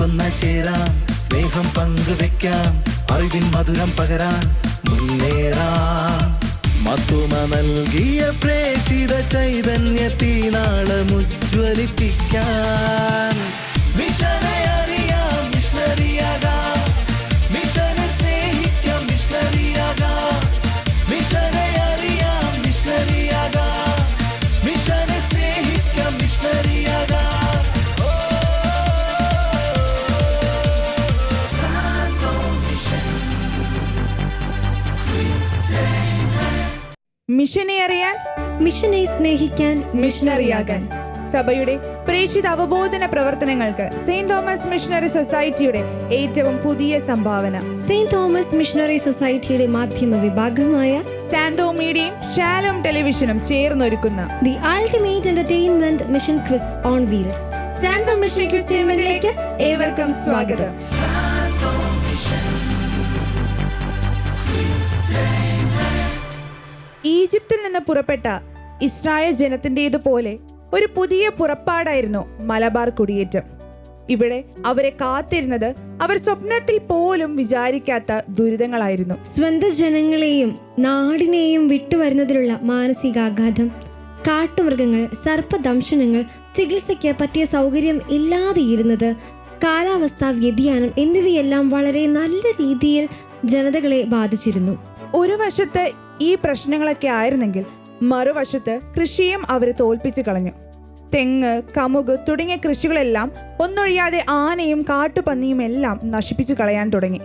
ഒന്നിച്ചൊന്ന ചേരാം സ്നേഹം പങ്കുവെക്കാം. അറിവിൻ മധുരം പകരാൻ മുന്നേറാം. മത്തുമ നൽകിയ പ്രേഷിത ചൈതന്യത്തിനാളം ഉജ്ജ്വലിപ്പിക്കാൻ. മിഷനെ മിഷനെ അറിയാൻ മിഷനെ സ്നേഹിക്കാൻ മിഷണറിയാകാൻ സഭയുടെ പ്രേക്ഷിത അവബോധന പ്രവർത്തനങ്ങൾക്ക് സെയിന്റ് തോമസ് മിഷണറി സൊസൈറ്റിയുടെ ഏറ്റവും പുതിയ സംഭാവന. സെയിന്റ് തോമസ് മിഷണറി സൊസൈറ്റിയുടെ മാധ്യമ വിഭാഗമായ സാന്തോ മീഡിയയും ഷാലോം ടെലിവിഷനും ചേർന്നൊരുക്കുന്ന the ultimate entertainment mission quiz on wheels Santo mission ക്രിസ്ത്യൻമെന്റിലേക്ക് ഏവർക്കും സ്വാഗതം. ഈജിപ്തിൽ നിന്ന് പുറപ്പെട്ട ഇസ്രായേൽ ജനത്തിന്റെതുപോലെ ഒരു പുതിയ പുറപ്പാടായിരുന്നു മലബാർ കുടിയേറ്റം. ഇവിടെ അവരെ കാത്തിരുന്നത് അവർ സ്വപ്നത്തിൽ പോലും വിചാരിക്കാത്ത ദുരിതങ്ങളായിരുന്നു. സ്വന്തം ജനങ്ങളെയും നാടിനെയും വിട്ടുവരുന്നതിലുള്ള മാനസികാഘാതം കാട്ടുമൃഗങ്ങൾ സർപ്പദംശനങ്ങൾ ചികിത്സയ്ക്ക് പറ്റിയ സൗകര്യം ഇല്ലാതെയിരുന്നത് കാലാവസ്ഥാ വ്യതിയാനം എന്നിവയെല്ലാം വളരെ നല്ല രീതിയിൽ ജനതകളെ ബാധിച്ചിരുന്നു. ഒരു വശത്ത് ഈ പ്രശ്നങ്ങളൊക്കെ ആയിരുന്നെങ്കിൽ മറുവശത്ത് കൃഷിയും അവരെ തോൽപ്പിച്ചു കളഞ്ഞു. തെങ്ങ് കമുക് തുടങ്ങിയ കൃഷികളെല്ലാം ഒന്നൊഴിയാതെ ആനയും കാട്ടുപന്നിയും എല്ലാം നശിപ്പിച്ചു കളയാൻ തുടങ്ങി.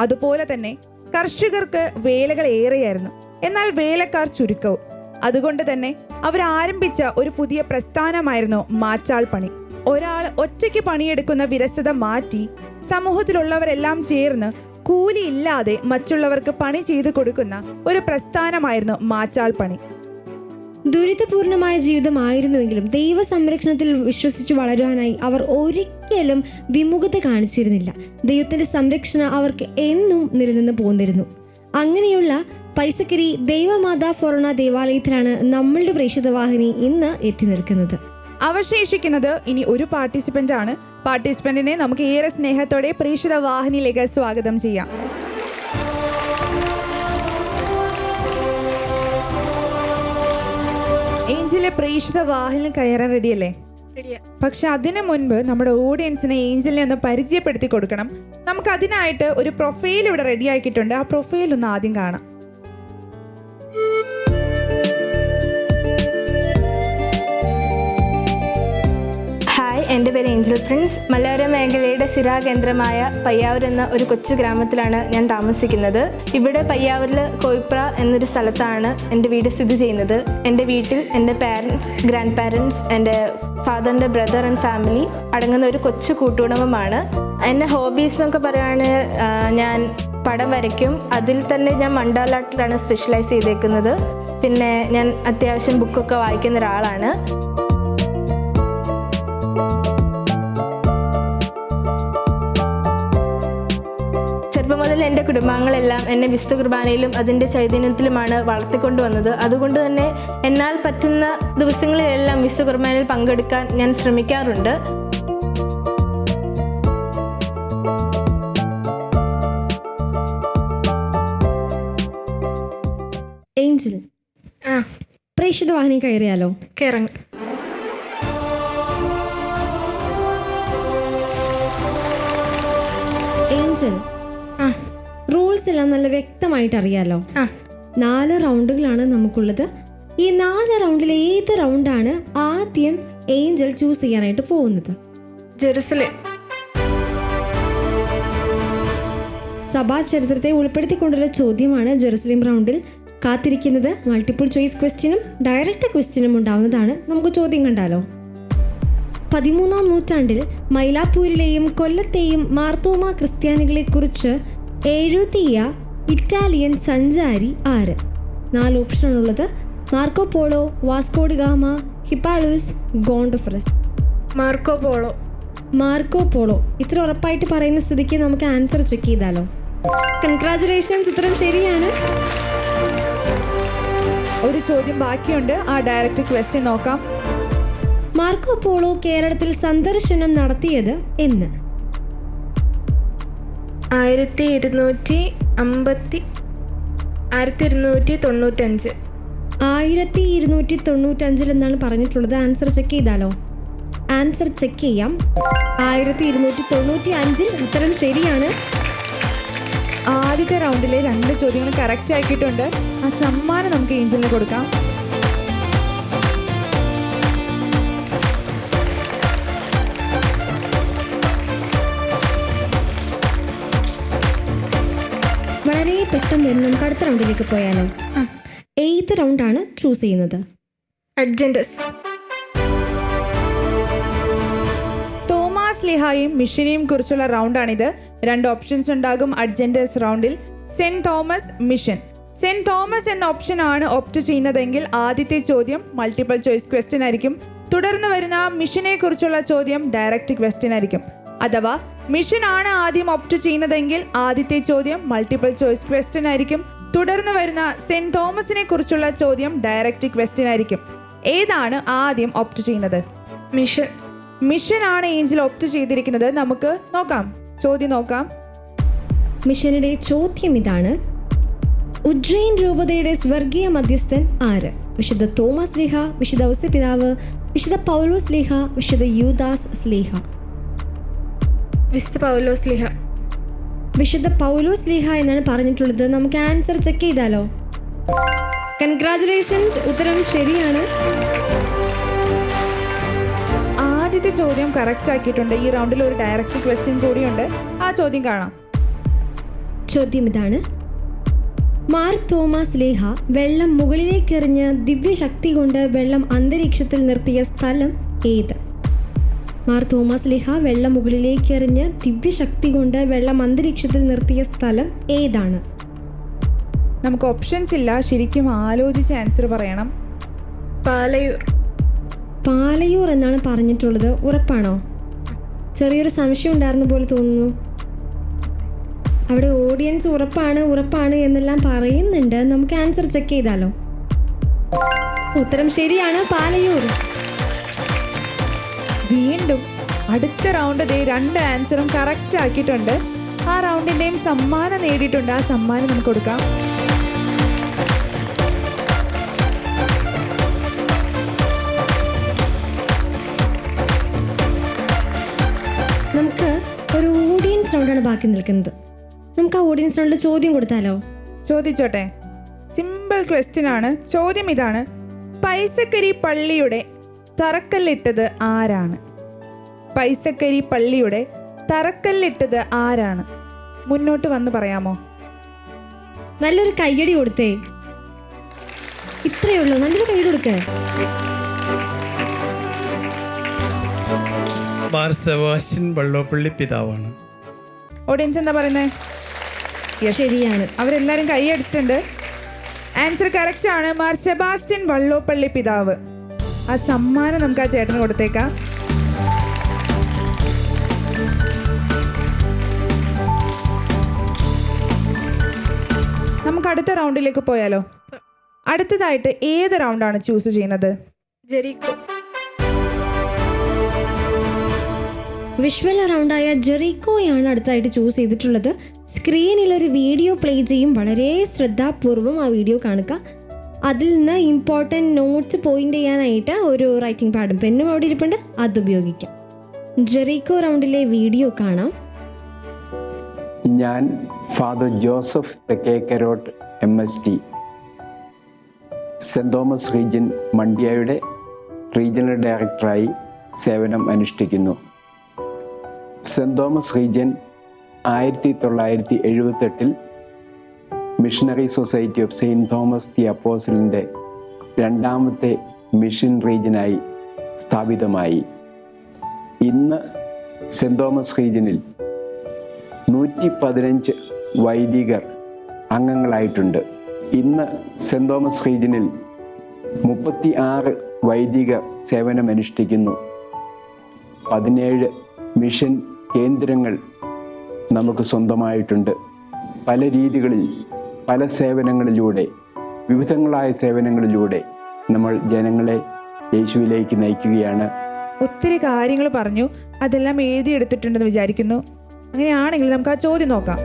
അതുപോലെ തന്നെ കർഷകർക്ക് വേലകൾ ഏറെയായിരുന്നു. എന്നാൽ വേലക്കാർ ചുരുക്കവും. അതുകൊണ്ട് തന്നെ അവരാരംഭിച്ച ഒരു പുതിയ പ്രസ്ഥാനമായിരുന്നു മാറ്റാൾ പണി. ഒരാൾ ഒറ്റയ്ക്ക് പണിയെടുക്കുന്ന വിരസത മാറ്റി സമൂഹത്തിലുള്ളവരെല്ലാം ചേർന്ന് കൂലിയില്ലാതെ മറ്റുള്ളവർക്ക് പണി ചെയ്തു കൊടുക്കുന്ന ഒരു പ്രസ്ഥാനമായിരുന്നു മാറ്റാൾ പണി. ദുരിതപൂർണമായ ജീവിതമായിരുന്നുവെങ്കിലും ദൈവ സംരക്ഷണത്തിൽ വിശ്വസിച്ചു വളരുവാനായി അവർ ഒരിക്കലും വിമുഖത കാണിച്ചിരുന്നില്ല. ദൈവത്തിന്റെ സംരക്ഷണം അവർക്ക് എന്നും നിലനിന്ന് പോന്നിരുന്നു. അങ്ങനെയുള്ള പൈസക്കരി ദൈവമാതാ ഫൊറോണ ദേവാലയത്തിലാണ് നമ്മളുടെ പ്രേക്ഷിത വാഹിനി ഇന്ന് എത്തി നിൽക്കുന്നത്. അവശേഷിക്കുന്നത് ഇനി ഒരു പാർട്ടിസിപ്പന്റ് ആണ്. പാർട്ടിസിപ്പന്റിനെ നമുക്ക് ഏറെ സ്നേഹത്തോടെ പ്രേക്ഷിത വാഹിനിയിലേക്ക് സ്വാഗതം ചെയ്യാം. ഏഞ്ചലിലെ പ്രേക്ഷിത വാഹിനിൽ കയറാൻ റെഡിയല്ലേ പക്ഷെ അതിനു മുൻപ് നമ്മുടെ ഓഡിയൻസിനെ ഏഞ്ചലിനെ ഒന്ന് പരിചയപ്പെടുത്തി കൊടുക്കണം. നമുക്ക് അതിനായിട്ട് ഒരു പ്രൊഫൈൽ ഇവിടെ റെഡി ആക്കിയിട്ടുണ്ട്. ആ പ്രൊഫൈൽ ഒന്ന് ആദ്യം കാണാം. എന്റെ പേര് ഏഞ്ചൽ പ്രിൻസ്. മലയോര മേഖലയുടെ സ്ഥിരാകേന്ദ്രമായ പയ്യാവൂർ എന്ന ഒരു കൊച്ചു ഗ്രാമത്തിലാണ് ഞാൻ താമസിക്കുന്നത്. ഇവിടെ പയ്യാവൂരിൽ കോയിപ്ര എന്നൊരു സ്ഥലത്താണ് എന്റെ വീട് സ്ഥിതി ചെയ്യുന്നത്. എന്റെ വീട്ടിൽ എന്റെ പാരൻസ് ഗ്രാൻഡ് പാരൻസ് എന്റെ ഫാദറിന്റെ ബ്രദർ ആൻഡ് ഫാമിലി അടങ്ങുന്ന ഒരു കൊച്ചു കൂട്ടുകുടുംബമാണ്. എന്റെ ഹോബീസ് എന്നൊക്കെ പറയുകയാണെങ്കിൽ ഞാൻ പടം വരയ്ക്കും. അതിൽ തന്നെ ഞാൻ മണ്ടാല ആർട്ടിലാണ് സ്പെഷ്യലൈസ് ചെയ്തേക്കുന്നത്. പിന്നെ ഞാൻ അത്യാവശ്യം ബുക്കൊക്കെ വായിക്കുന്ന ഒരാളാണ്. കുടുംബാംഗങ്ങളെല്ലാം എന്നെ വിശുദ്ധ കുർബാനയിലും അതിന്റെ ചൈതന്യത്തിലുമാണ് വളർത്തിക്കൊണ്ടുവന്നത്. അതുകൊണ്ട് തന്നെ എന്നാൽ പറ്റുന്ന ദിവസങ്ങളിലെല്ലാം വിശുദ്ധ കുർബാനയിൽ പങ്കെടുക്കാൻ ഞാൻ ശ്രമിക്കാറുണ്ട്. ഏഞ്ചൽ. ആ. പ്രേക്ഷിത വാഹനം കയറിയാലോ? കയറങ്ങ്. റൂൾസ് നല്ല വ്യക്തമായിട്ട് അറിയാലോ. നാല് റൗണ്ടുകളാണ് നമുക്കുള്ളത്. ഈ നാല് റൗണ്ടിൽ ഏത് റൗണ്ടാണ് ആദ്യം ഏഞ്ചൽ ചൂസ് ചെയ്യാനായിട്ട് പോകുന്നത്? ജെറുസലേം. സഭാ ചരിത്രത്തെ ഉൾപ്പെടുത്തിക്കൊണ്ടുള്ള ചോദ്യമാണ് ജെറുസലേം റൗണ്ടിൽ കാത്തിരിക്കുന്നത്. മൾട്ടിപ്പിൾ ചോയ്സ് ക്വസ്റ്റ്യനും ഡയറക്റ്റ് ക്വസ്റ്റ്യനും ഉണ്ടാവുന്നതാണ്. നമുക്ക് ചോദ്യം കണ്ടാലോ? പതിമൂന്നാം നൂറ്റാണ്ടിൽ മൈലാപ്പൂരിലെയും കൊല്ലത്തെയും മാർത്തോമ ക്രിസ്ത്യാനികളെക്കുറിച്ച് എഴുതിയ ഇറ്റാലിയൻ സഞ്ചാരി ആര്? നാല് ഓപ്ഷനാണുള്ളത്. Marco Polo Vasco da Gama Hippalus Gondophares Marco Polo. Marco Polo. ഇത്ര ഉറപ്പായിട്ട് പറയുന്ന സ്ഥിതിക്ക് നമുക്ക് ആൻസർ ചെക്ക് ചെയ്താലോ? കൺഗ്രാചുലേഷൻസ് ഇത്രയും ശരിയാണ്. ഒരു ചോദ്യം ബാക്കിയുണ്ട്. ആ ഡയറക്റ്റ് ക്വസ്റ്റ്യൻ നോക്കാം. മാർക്കോ പോളോ കേരളത്തിൽ സന്ദർശനം നടത്തിയത് എന്ന്. ആയിരത്തി ഇരുന്നൂറ്റി അമ്പത്തി ആയിരത്തി ഇരുന്നൂറ്റി തൊണ്ണൂറ്റഞ്ച് ആയിരത്തി ഇരുന്നൂറ്റി തൊണ്ണൂറ്റഞ്ചിൽ എന്നാണ് പറഞ്ഞിട്ടുള്ളത്. ആൻസർ ചെക്ക് ചെയ്താലോ? ആൻസർ ചെക്ക് ചെയ്യാം. ആയിരത്തി ഇരുന്നൂറ്റി തൊണ്ണൂറ്റി അഞ്ചിൽ ഉത്തരം ശരിയാണ്. ആദ്യത്തെ റൗണ്ടിലെ രണ്ട് ചോദ്യങ്ങൾ കറക്റ്റ് ആക്കിയിട്ടുണ്ട് ആ സമ്മാനം നമുക്ക് ഏഞ്ചലിന് കൊടുക്കാം. വളരെ പെട്ടെന്ന് തന്നെ നമുക്ക് അടുത്ത റൗണ്ടിലേക്ക് പോയാലോ? ഏത് റൗണ്ടാണ് ചൂസ് ചെയ്യുന്നത്? അഡ്ജൻഡസ് തോമാസ് ലിഹായും മിഷനെയും കുറിച്ചുള്ള റൗണ്ടാണിത്. രണ്ട് ഓപ്ഷൻസ് ഉണ്ടാകും അഡ്ജൻഡസ് റൗണ്ടിൽ. Saint Thomas mission. Saint Thomas എന്ന ഓപ്ഷൻ ആണ് ഓപ്റ്റ് ചെയ്യുന്നതെങ്കിൽ ആദ്യത്തെ ചോദ്യം മൾട്ടിപ്പിൾ ചോയ്സ് ക്വസ്റ്റ്യൻ ആയിരിക്കും. തുടർന്ന് വരുന്ന മിഷനെ കുറിച്ചുള്ള ചോദ്യം ഡയറക്റ്റ് ക്വസ്റ്റ്യൻ ആയിരിക്കും. അഥവാ മിഷൻ ആണ് ആദ്യം ഒപ്റ്റ് ചെയ്യുന്നതെങ്കിൽ ആദ്യത്തെ ചോദ്യം മൾട്ടിപ്പിൾ ചോയ്സ് ക്വസ്റ്റ്യൻ ആയിരിക്കും. തുടർന്ന് വരുന്ന സെന്റ് തോമസിനെ കുറിച്ചുള്ള ചോദ്യം ഡയറക്റ്റ് ക്വസ്റ്റ്യൻ ആയിരിക്കും. ഏതാണ് ആദ്യം ഒപ്റ്റ് ചെയ്യുന്നത്? മിഷൻ. മിഷൻ ആണ് ഏഞ്ചൽ ഒപ്റ്റ് ചെയ്തിരിക്കുന്നത്. നമുക്ക് നോക്കാം. ചോദ്യം നോക്കാം. മിഷനുടെ ചോദ്യം ഇതാണ്. ഉജ്ജയിൻ രൂപതയുടെ സ്വർഗീയ മധ്യസ്ഥൻ ആര്? വിശുദ്ധ തോമസ് ലീഹ വിശുദ്ധ ഔസപിതാവ് വിശുദ്ധ പൗലോസ് ലീഹ വിശുദ്ധ യൂദാസ് സ്ലീഹ വിശുദ്ധ പൗലോസ് ലിഹ വിശുദ്ധ പൗലോസ് ലിഹ എന്നാണ് പറഞ്ഞിട്ടുള്ളത്. നമുക്ക് ആൻസർ ചെക്ക് ചെയ്താലോ? കൺഗ്രാചുലേഷൻസ് ഉത്തരം ശരിയാണ്. ആദ്യത്തെ ചോദ്യം കറക്റ്റ് ആക്കിയിട്ടുണ്ട്. ഈ റൗണ്ടിൽ ഒരു ഡയറക്റ്റ് ക്വസ്റ്റ്യൻ കൂടിയുണ്ട്. ആ ചോദ്യം കാണാം. ചോദ്യം ഇതാണ്. മാർ തോമസ് ലേഹ വെള്ളം മുകളിലേക്കെറിഞ്ഞ് ദിവ്യശക്തി കൊണ്ട് വെള്ളം അന്തരീക്ഷത്തിൽ നിർത്തിയ സ്ഥലം ഏത്? മാർ തോമസ് ലിഹ വെള്ളം മുകളിലേക്ക് എറിഞ്ഞ് ദിവ്യശക്തി കൊണ്ട് വെള്ളം അന്തരീക്ഷത്തിൽ നിർത്തിയ സ്ഥലം ഏതാണ്? നമുക്ക് ഓപ്ഷൻസ് ഇല്ല. ശരിക്കും ആലോചിച്ച് ആൻസർ പറയണം. പാലയൂർ. പാലയൂർ എന്നാണ് പറഞ്ഞിട്ടുള്ളത്. ഉറപ്പാണോ? ചെറിയൊരു സംശയം ഉണ്ടായിരുന്ന പോലെ തോന്നുന്നു. അവിടെ ഓഡിയൻസ് ഉറപ്പാണ് ഉറപ്പാണ് എന്നെല്ലാം പറയുന്നുണ്ട്. നമുക്ക് ആൻസർ ചെക്ക് ചെയ്താലോ? ഉത്തരം ശരിയാണ് പാലയൂർ. വീണ്ടും അടുത്ത റൗണ്ട് ദേ രണ്ട് ആൻസറും കറക്റ്റ് ആക്കിയിട്ടുണ്ട്. ആ റൗണ്ടിന്റെയും സമ്മാനം നേടിയിട്ടുണ്ട്. ആ സമ്മാനം നമുക്ക് കൊടുക്കാം. നമുക്ക് ഒരു ഓഡിയൻസ് റൗണ്ടാണ് ബാക്കി നിൽക്കുന്നത്. നമുക്ക് ആ ഓഡിയൻസ് റൗണ്ടിൽ ചോദ്യം കൊടുത്താലോ? ചോദിച്ചോട്ടെ. സിമ്പിൾ ക്വസ്റ്റ്യൻ ആണ്. ചോദ്യം ഇതാണ്. പൈസക്കരി പള്ളിയുടെ തറക്കല്ലിട്ടത് ആരാണ്? പൈസക്കരി പള്ളിയുടെ തറക്കല്ലിട്ടത് ആരാണ്? മുന്നോട്ട് വന്ന് പറയാമോ? നല്ലൊരു കയ്യടി കൊടുത്തേ. ഇത്രയേ ഉള്ളൂ. നല്ലൊരു കയ്യടി കൊടുക്കേ. മാർ സെബാസ്റ്റ്യൻ വള്ളോപ്പള്ളി പിതാവാണ്. ഓഡിയൻസ് എന്താ പറയുന്നത് ശരിയാണ്. അവരെല്ലാരും കൈയടിച്ചിട്ടുണ്ട് ആൻസർ കറക്റ്റ് ആണ്. മാർ സെബാസ്റ്റ്യൻ വള്ളോപ്പള്ളി പിതാവ്. ആ സമ്മാനം നമുക്ക് ആ ചേട്ടന് കൊടുത്തേക്കാം. നമുക്ക് അടുത്ത റൗണ്ടിലേക്ക് പോയാലോ? അടുത്തതായിട്ട് ഏത് റൗണ്ടാണ് ചൂസ് ചെയ്യുന്നത്? ജെറിക്കോ. വിഷ്വൽ റൗണ്ടായ ജെറിക്കോയാണ് അടുത്തായിട്ട് ചൂസ് ചെയ്തിട്ടുള്ളത്. സ്ക്രീനിൽ ഒരു വീഡിയോ പ്ലേ ചെയ്യും. വളരെ ശ്രദ്ധാപൂർവം ആ വീഡിയോ കാണുക. അതിൽ നിന്ന് ഇമ്പോർട്ടന്റ് നോട്ട്സ് പോയിന്റ് ചെയ്യാനായിട്ട് ഒരു റൈറ്റിംഗ് പാഡും പെന്നും അവിടെ ഇരിപ്പുണ്ട്. അത് ഉപയോഗിക്കാം. ജെറിക്കോ റൗണ്ടിലെ വീഡിയോ കാണാം. ഞാൻ father Joseph Thekkekarott M S T Saint Thomas region മണ്ടിയയുടെ regional ഡയറക്ടറായി സേവനം അനുഷ്ഠിക്കുന്നു. സെന്റ് തോമസ് റീജ്യൻ ആയിരത്തി തൊള്ളായിരത്തി എഴുപത്തെട്ടിൽ missionary society of Saint Thomas the അപ്പോസിലിന്റെ രണ്ടാമത്തെ മിഷൻ റീജനായി സ്ഥാപിതമായി. ഇന്ന് സെന്റ് തോമസ് റീജിയനിൽ നൂറ്റി പതിനഞ്ച് വൈദികർ അംഗങ്ങളായിട്ടുണ്ട്. ഇന്ന് സെന്റ് തോമസ് റീജിയനിൽ മുപ്പത്തി ആറ് വൈദികർ സേവനമനുഷ്ഠിക്കുന്നു. പതിനേഴ് മിഷൻ കേന്ദ്രങ്ങൾ നമുക്ക് സ്വന്തമായിട്ടുണ്ട്. പല രീതികളിൽ പല സേവനങ്ങളിലൂടെ വിവിധങ്ങളായ സേവനങ്ങളിലൂടെ നമ്മൾ ജനങ്ങളെ യേശുവിലേക്ക് നയിക്കുകയാണ്. ഒത്തിരി കാര്യങ്ങൾ പറഞ്ഞു. അതെല്ലാം എഴുതിയെടുത്തിട്ടുണ്ടെന്ന് വിചാരിക്കുന്നു. അങ്ങനെയാണെങ്കിൽ നമുക്ക് ആ ചോദ്യം നോക്കാം.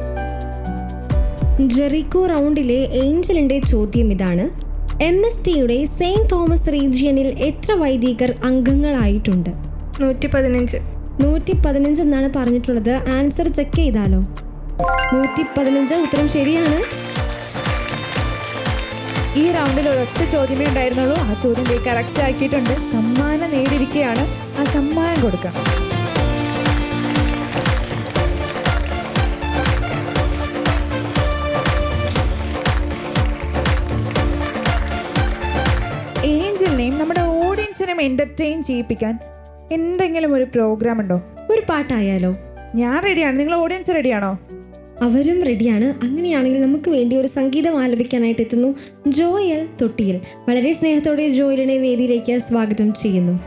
ജെറിക്കോ റൗണ്ടിലെ ഏഞ്ചലിന്റെ ചോദ്യം ഇതാണ്. എം എസ് ടിയുടെ സെയിന്റ് തോമസ് റീജിയനിൽ എത്ര വൈദികർ അംഗങ്ങളായിട്ടുണ്ട്? നൂറ്റി പതിനഞ്ച് നൂറ്റി പതിനഞ്ച് എന്നാണ് പറഞ്ഞിട്ടുള്ളത്. ആൻസർ ചെക്ക് ചെയ്താലോ? നൂറ്റി പതിനഞ്ച് ഉത്തരം ശരിയാണ്. ഈ റൗണ്ടിൽ ഒരൊറ്റ ചോദ്യമേ ഉണ്ടായിരുന്നുള്ളൂ. ആ ചോദ്യം കറക്റ്റ് ആക്കിയിട്ടുണ്ട്. സമ്മാനം നേടിയിരിക്കുകയാണ്. ആ സമ്മാനം കൊടുക്കാം എന്റർടൈൻ ചെയ്യിപ്പിക്കാൻ എന്തെങ്കിലും ഒരു പ്രോഗ്രാം ഉണ്ടോ? ഒരു പാട്ടായാലോ? ഞാൻ റെഡിയാണ് നിങ്ങൾ ഓഡിയൻസ് റെഡിയാണോ അവരും റെഡിയാണ് അങ്ങനെയാണെങ്കിൽ നമുക്ക് വേണ്ടി ഒരു സംഗീതം ആലപിക്കാനായിട്ട് എത്തുന്നു ജോയൽ തൊട്ടിയിൽ. വളരെ സ്നേഹത്തോടെ ജോയലിനെ വേദിയിലേക്ക് സ്വാഗതം ചെയ്യുന്നു.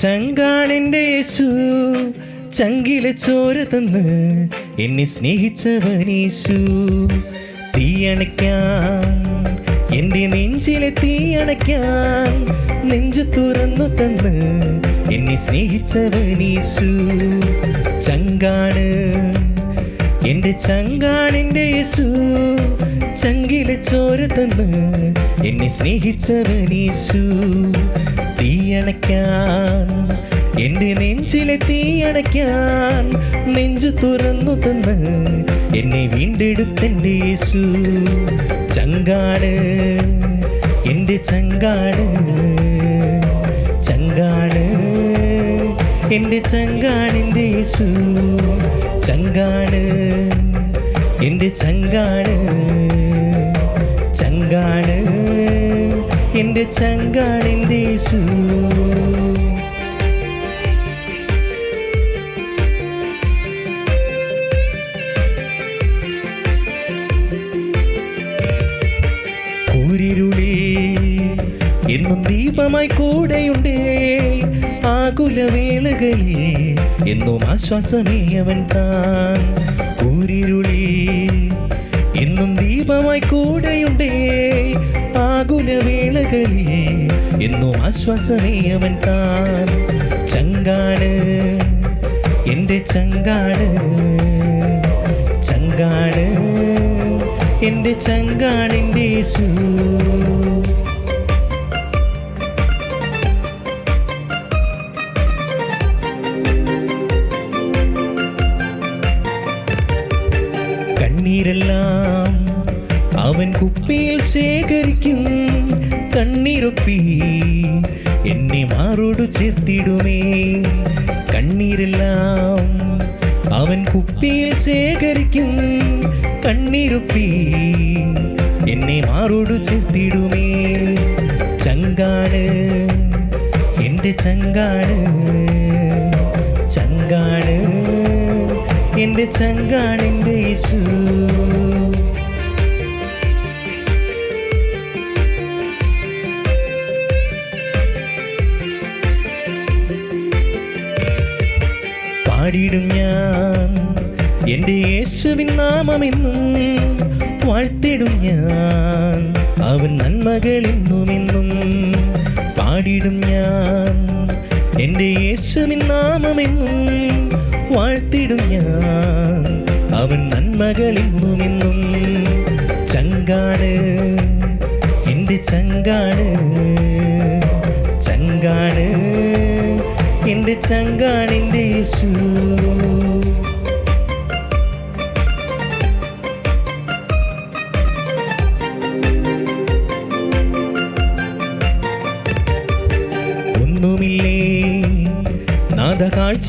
ചങ്കാണെന്റെ യേശു ചങ്കിലെ ചോര തന്ന് എന്നെ സ്നേഹിച്ചവനീശു തീയണയ്ക്കാൻ എന്റെ നെഞ്ചിലെ തീയണയ്ക്കാൻ നെഞ്ചു തുറന്നു തന്ന് എന്നെ സ്നേഹിച്ചവനീശു ചങ്കാണ് എന്റെ ചങ്കാണിന്റെ യേശു ചങ്കിലെ ചോര തന്ന് എന്നെ സ്നേഹിച്ചവനീശു തീയണയ്ക്കാൻ എന്റെ നെഞ്ചിലെ തീയണയ്ക്കാൻ നെഞ്ചു തുറന്നു തന്ന് എന്നെ വീണ്ടെടുത്തെന്റെ യേശു. ചങ്കാണ് എന്റെ ചങ്കാണ് ചങ്കാണ് എന്റെ ചങ്കാണെന്റെ യേശു. ചങ്കാണ് എന്റെ ചങ്കാണ് ചങ്കാണ് എന്റെ യേശു കൂരിരുളി എന്നും ദീപമായി കൂടെയുണ്ട്. ആകുലവേളകളിൽ എന്നും ആശ്വാസമേ അവൻ താൻ. കൂരിരുളി എന്നും ദീപമായി കൂടെയുണ്ടേ. ആകുലവേളകളിൽ എന്നും ആശ്വാസമേ താൻ. ചങ്കാട് എന്റെ ചങ്കാട് ചങ്കാട് എന്റെ ചങ്കാണെന്റെ സൂ കണ്ണീരെല്ലാം അവൻ കുപ്പിയിൽ ശേഖരിക്കും കണ്ണീരൊപ്പി എന്നെ മാറോടു ചേർത്തിടുമേ. കണ്ണീരെല്ലാം അവൻ കുപ്പിയിൽ ശേഖരിക്കും. കണ്ണീരൊപ്പി എന്നെ മാറോടു ചേർത്തിടുമേ. ചങ്കാണ് എന്റെ ചങ്കാണ് ചങ്കാണ് എന്റെ ചങ്കാണ് എന്റെ യേശുവിൻ നാമമെന്നും വാഴ്ത്തിടും ഞാൻ. അവൻ നന്മകളെന്നുമെന്നും പാടിടും ഞാൻ. എന്റെ യേശുവിൻ നാമമെന്നും വാഴ്ത്തിടും ഞാൻ. അവൻ നന്മകളെന്നുമെന്നും ചങ്കാണ് എന്റെ ചങ്കാണ് ചങ്കാണ് എന്റെ ചങ്കാടിന്റെ യേശു.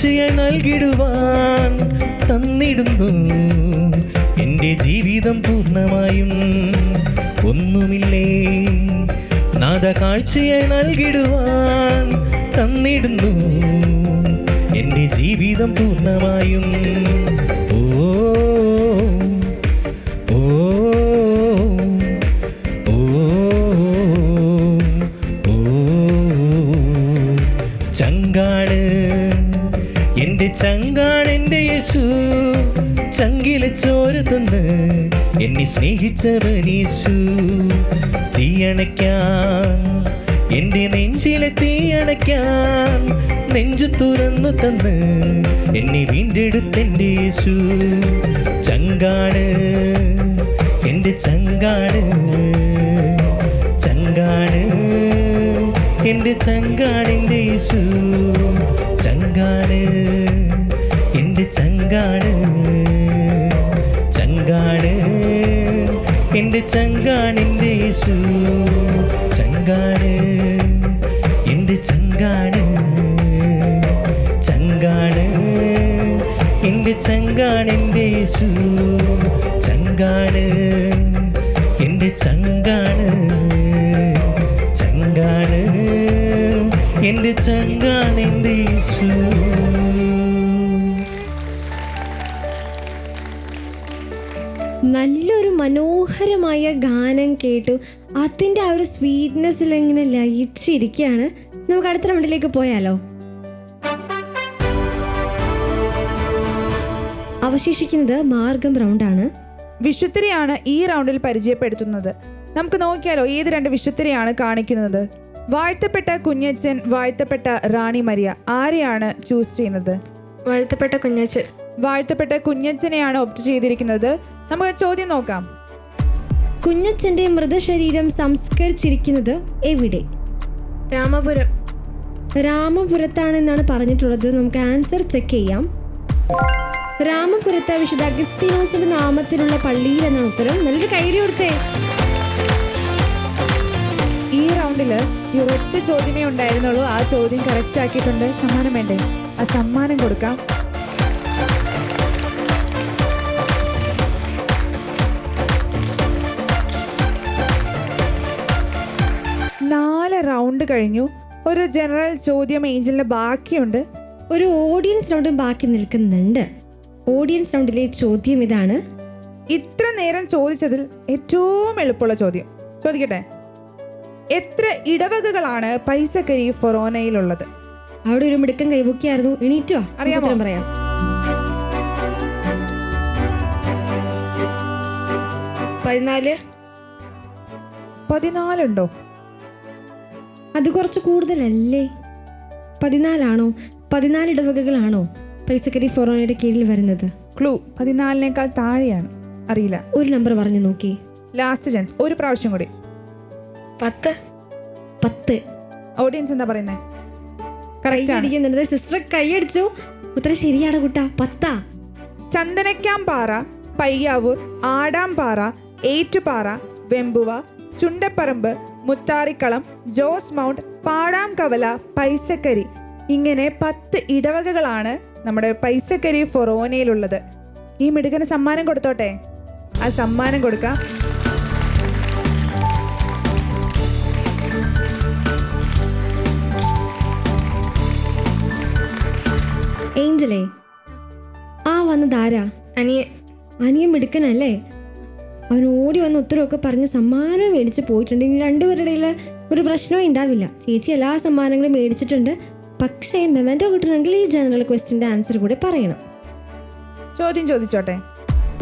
കാഴ്ചയായി നൽകിടുവാൻ തന്നിടുന്നു. എന്റെ ജീവിതം പൂർണമായും ഒന്നുമില്ലേ? നാഥ കാഴ്ചയെ നൽകിടുവാൻ തന്നിടുന്നു. എന്റെ ജീവിതം പൂർണമായും ഓ ചോര തന്ന്. എന്നെ സ്നേഹിച്ചവനീശു തീയണയ്ക്കാൻ. എന്റെ നെഞ്ചിലെ തീയണയ്ക്കാൻ നെഞ്ചു തുറന്നു തന്ന്. എന്നെ വീണ്ടെടുത്തെന്റെ യേശു ചങ്കാണ്. എന്റെ ചങ്കാണ് ചങ്കാണ്. എന്റെ ചങ്കാണെന്റെ യേശു ചങ്കാണ്. എന്റെ ചങ്കാണ്. ചങ്കാണ് എന്റെ ചങ്കാണെന്റെ യേശു ചങ്കാണ് എന്റെ ചങ്കാണ് ചങ്കാണ് എന്റെ ചങ്കാണെന്റെ യേശു ചങ്കാണ് എന്റെ ചങ്കാണ് ചങ്കാണ് എന്റെ ചങ്കാണിന്റെ യേശു. നല്ലൊരു മനോഹരമായ ഗാനം കേട്ടു. അതിന്റെ ആ ഒരു സ്വീറ്റ്നെസ്സിൽ ഇങ്ങനെ ലയിച്ചിരിക്കുകയാണ് നമുക്ക് അടുത്ത റൗണ്ടിലേക്ക് പോയാലോ? അവശേഷിക്കുന്നത് മാർഗം റൗണ്ടാണ് വിശുദ്ധരെയാണ് ഈ റൗണ്ടിൽ പരിചയപ്പെടുത്തുന്നത്. നമുക്ക് നോക്കിയാലോ ഏത് രണ്ട് വിശുദ്ധരെയാണ് കാണിക്കുന്നത്? വാഴ്ത്തപ്പെട്ട കുഞ്ഞച്ചൻ വാഴ്ത്തപ്പെട്ട റാണി മരിയ ആരെയാണ് ചൂസ് ചെയ്യുന്നത്? വാഴ്ത്തപ്പെട്ട കുഞ്ഞച്ചൻ വാഴ്ത്തപ്പെട്ട കുഞ്ഞച്ചനെയാണ് ഒപ്റ്റ് ചെയ്തിരിക്കുന്നത്. നമുക്ക് ചോദ്യം നോക്കാം. കുഞ്ഞച്ചന്റെ മൃതശരീരം സംസ്കരിച്ചിരിക്കുന്നത് എവിടെ? രാമപുരം. രാമപുരത്താണെന്നാണ് പറഞ്ഞിട്ടുള്ളത്. നമുക്ക് ആൻസർ ചെക്ക് ചെയ്യാം. രാമപുരത്തെ വിശുദ്ധ അഗസ്തീനോസിന്റെ നാമത്തിലുള്ള പള്ളിയിൽ എന്ന ഉത്തരം. നല്ലൊരു കൈഡി കൊടുത്തേ. ഈ റൗണ്ടിൽ ഈ ഒരൊറ്റ ചോദ്യമേ ഉണ്ടായിരുന്നുള്ളൂ. ആ ചോദ്യം കറക്റ്റ് ആക്കിയിട്ടുണ്ട്. സമ്മാനം വേണ്ടേ? ആ സമ്മാനം കൊടുക്കാം. റൗണ്ട് കഴിഞ്ഞു. ഒരു ജനറൽ ചോദ്യം ഏഞ്ചലിന് ബാക്കിയുണ്ട്. ഒരു ഓഡിയൻസ് റൗണ്ടും ബാക്കി നിൽക്കുന്നുണ്ട്. ഓഡിയൻസ് റൗണ്ടിലെ ചോദ്യം ഇതാണ്. ഇത്ര നേരം ചോദിച്ചതിൽ ഏറ്റവും എളുപ്പമുള്ള ചോദ്യം. ചോദിക്കട്ടെ? എത്ര ഇടവകകളാണ് പൈസക്കരി ഫൊറോനയിലുള്ളത്? അവിടെ ഒരു മിടുക്കം കൈപൊക്കിയായിരുന്നു എണീറ്റോ? അറിയാമോ? പറയാം. പതിനാല്. പതിനാലുണ്ടോ? അത് കുറച്ച് കൂടുതലല്ലേ? പതിനാലാണോ? പതിനാല് ഇടവകകളാണോ പൈസക്കരി ഫൊറോണയുടെ കീഴിൽ വരുന്നത്? ക്ലൂ പതിനാലിനേക്കാൾ താഴെയാണ്. അറിയില്ല. ഒരു നമ്പർ പറഞ്ഞു നോക്കി. Last chance. ഒരു പ്രാവശ്യം കൂടി. പത്ത്. പത്ത്. ഓഡിയൻസ് എന്താ പറയുന്നത് കറക്റ്റ് ആണ്. അടിക്കുന്നുണ്ട് സിസ്റ്റർ കൈയടിച്ചു ഉത്തരം ശരിയാണ് കുട്ടാ. പത്താ. Chandanakkampara Payyavoor Adampara Ettupara Vempuva Chundapparamba Mutharikkalam Jose mount Padamkavala Paisakari. ഇങ്ങനെ പത്ത് ഇടവകകളാണ് നമ്മുടെ പൈസക്കരി ഫൊറോനയിലുള്ളത്. ഈ മിടുക്കന് സമ്മാനം കൊടുത്തോട്ടെ? ആ സമ്മാനം കൊടുക്കാം. ഏഞ്ചലേ. ആ വന്നതാരാ അനിയ അനിയ മിടുക്കനല്ലേ? അവൻ ഓടി വന്ന് ഉത്തരവൊക്കെ പറഞ്ഞ് സമ്മാനം മേടിച്ച് പോയിട്ടുണ്ട്. ഇനി രണ്ടുപേരുടെ ഇടയിൽ ഒരു പ്രശ്നവും ഉണ്ടാവില്ല. ചേച്ചി എല്ലാ സമ്മാനങ്ങളും മേടിച്ചിട്ടുണ്ട്. പക്ഷേ മെമന്റോ കിട്ടണമെങ്കിൽ ഈ ജനറൽ ക്വസ്റ്റിന്റെ ആൻസർ കൂടെ പറയണം. ചോദ്യം ചോദിച്ചോട്ടെ.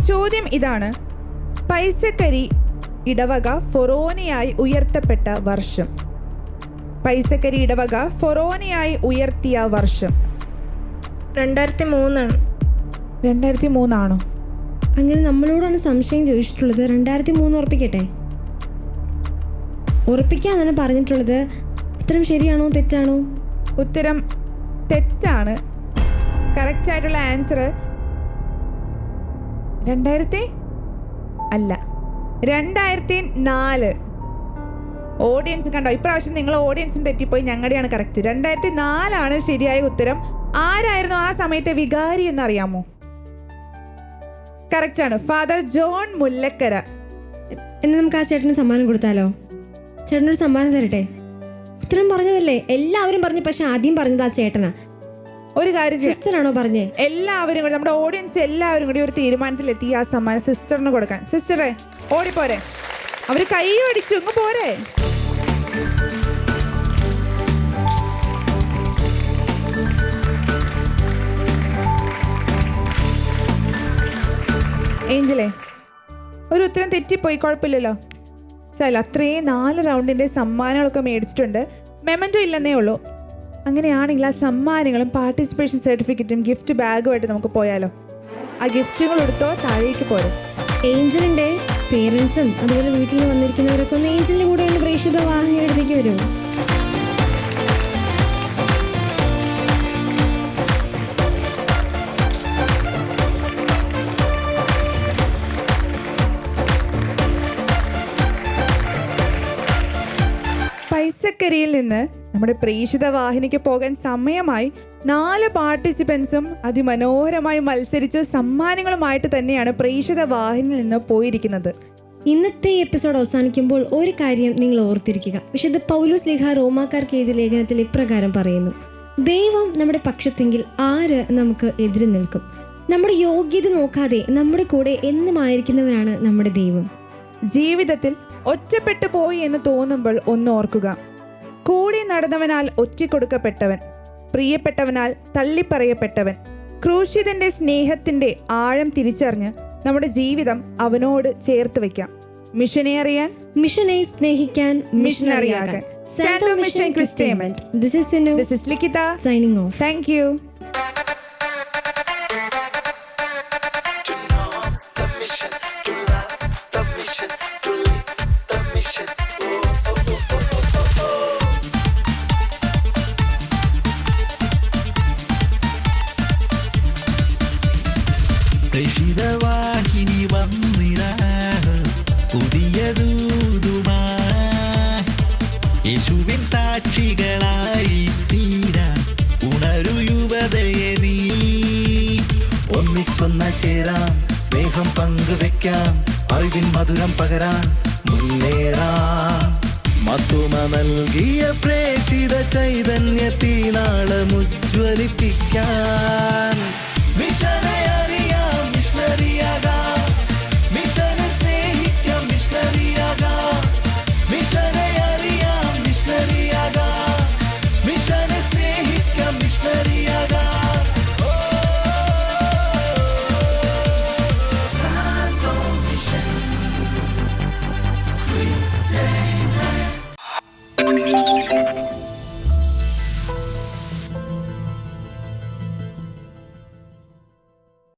ചോദ്യം ഇതാണ്. പൈസക്കരി ഇടവക ഫൊറോനയായി ഉയർത്തപ്പെട്ട വർഷം. പൈസക്കരി ഇടവക ഫൊറോനയായി ഉയർത്തിയ വർഷം. രണ്ടായിരത്തി മൂന്നാണ്. രണ്ടായിരത്തി മൂന്നാണോ? അങ്ങനെ നമ്മളോടാണ് സംശയം ചോദിച്ചിട്ടുള്ളത്. രണ്ടായിരത്തി മൂന്ന് ഉറപ്പിക്കട്ടെ ഉറപ്പിക്കാന്നാണ് പറഞ്ഞിട്ടുള്ളത്. ഉത്തരം ശരിയാണോ തെറ്റാണോ? ഉത്തരം തെറ്റാണ്. കറക്റ്റ് ആയിട്ടുള്ള ആൻസർ രണ്ടായിരത്തി അല്ല രണ്ടായിരത്തി നാല് ഓഡിയൻസ് കണ്ടോ? ഇപ്രാവശ്യം നിങ്ങൾ ഓഡിയൻസിന് തെറ്റിപ്പോയി ഞങ്ങളുടെയാണ് കറക്റ്റ്. രണ്ടായിരത്തി നാലാണ് ശരിയായ ഉത്തരം. ആരായിരുന്നു ആ സമയത്തെ വികാരി എന്നറിയാമോ? കറക്റ്റ് ആണ്. ഫാദർ ജോൺ മുല്ലക്കര എന്നാൽ നമുക്ക് ആ ചേട്ടന് സമ്മാനം കൊടുത്താലോ? ചേട്ടനൊരു സമ്മാനം തരട്ടെ? ഉത്തരം പറഞ്ഞതല്ലേ? എല്ലാവരും പറഞ്ഞു പക്ഷെ ആദ്യം പറഞ്ഞത് ആ ചേട്ടനാ. ഒരു കാര്യം ചെയ്യാം. സിസ്റ്ററാണോ പറഞ്ഞേ? എല്ലാവരും കൂടി നമ്മുടെ ഓഡിയൻസ് എല്ലാവരും കൂടി ഒരു തീരുമാനത്തിലെത്തി ആ സമ്മാനം സിസ്റ്ററിന് കൊടുക്കാൻ. സിസ്റ്ററെ ഓടിപ്പോരെ. അവർ കൈ അടിച്ചു ഇങ്ങ് പോരെ. ഏഞ്ചലേ ഒരു ഉത്തരം തെറ്റിപ്പോയി കുഴപ്പമില്ലല്ലോ. സാല അത്രയും നാല് റൗണ്ടിന്റെ സമ്മാനങ്ങളൊക്കെ മേടിച്ചിട്ടുണ്ട്. മെമന്റോ ഇല്ലെന്നേ ഉള്ളൂ. അങ്ങനെയാണെങ്കിൽ ആ സമ്മാനങ്ങളും പാർട്ടിസിപ്പേഷൻ സർട്ടിഫിക്കറ്റും ഗിഫ്റ്റ് ബാഗുമായിട്ട് നമുക്ക് പോയാലോ? ആ ഗിഫ്റ്റുകൾ എടുത്തോ താഴേക്ക് പോരും. ഏഞ്ചലിന്റെ പേരൻസും അതുപോലെ വീട്ടിൽ വന്നിരിക്കുന്നവരൊക്കെ ഒന്ന് ഏഞ്ചലിന്റെ കൂടെ ഒന്ന് പ്രേക്ഷിത വാഹനം എടുത്തേക്ക് വരും. പൈസക്കരിയിൽ നിന്ന് നമ്മുടെ പ്രേക്ഷിത വാഹിനിക്ക് പോകാൻ സമയമായി നാല് പാർട്ടിസിപ്പൻസും അതിമനോഹരമായി മത്സരിച്ച് സമ്മാനങ്ങളുമായിട്ട് തന്നെയാണ് പ്രേക്ഷിത വാഹിനിയിൽ നിന്ന് പോയിരിക്കുന്നത്. ഇന്നത്തെ എപ്പിസോഡ് അവസാനിക്കുമ്പോൾ ഒരു കാര്യം നിങ്ങൾ ഓർത്തിരിക്കുക. വിശുദ്ധ പൗലോസ് ലേഖ റോമാക്കാർക്ക് എഴുതിയ ലേഖനത്തിൽ ഇപ്രകാരം പറയുന്നു. ദൈവം നമ്മുടെ പക്ഷത്തെങ്കിൽ ആര് നമുക്ക് എതിര് നിൽക്കും? നമ്മുടെ യോഗ്യത നോക്കാതെ നമ്മുടെ കൂടെ എന്നുമായിരിക്കുന്നവനാണ് നമ്മുടെ ദൈവം. ജീവിതത്തിൽ ഒറ്റപ്പെട്ടു പോയി എന്ന് തോന്നുമ്പോൾ ഒന്ന് ഓർക്കുക. കൂടി നടന്നവനാൽ ഒറ്റിക്കൊടുക്കപ്പെട്ടവൻ പ്രിയപ്പെട്ടവനാൽ തള്ളിപ്പറയപ്പെട്ടവൻ ക്രൂശിതന്റെ സ്നേഹത്തിന്റെ ആഴം തിരിച്ചറിഞ്ഞ് നമ്മുടെ ജീവിതം അവനോട് ചേർത്ത് വെക്കാം മിഷനെ അറിയാൻ മിഷനെ സ്നേഹിക്കാൻ മിഷനറിയാകാൻ. സാൻഡോ mission ക്രിസ്റ്റേമെന്റ് this is this is Likhitha signing off thank you സ്നേഹം പങ്കുവെക്കാം അറിവിൻ മധുരം പകരാൻ മുന്നേറാം. മത്തുമ നൽകിയ പ്രേഷിത ചൈതന്യത്തിനാളമുജ്വലിപ്പിക്കാൻ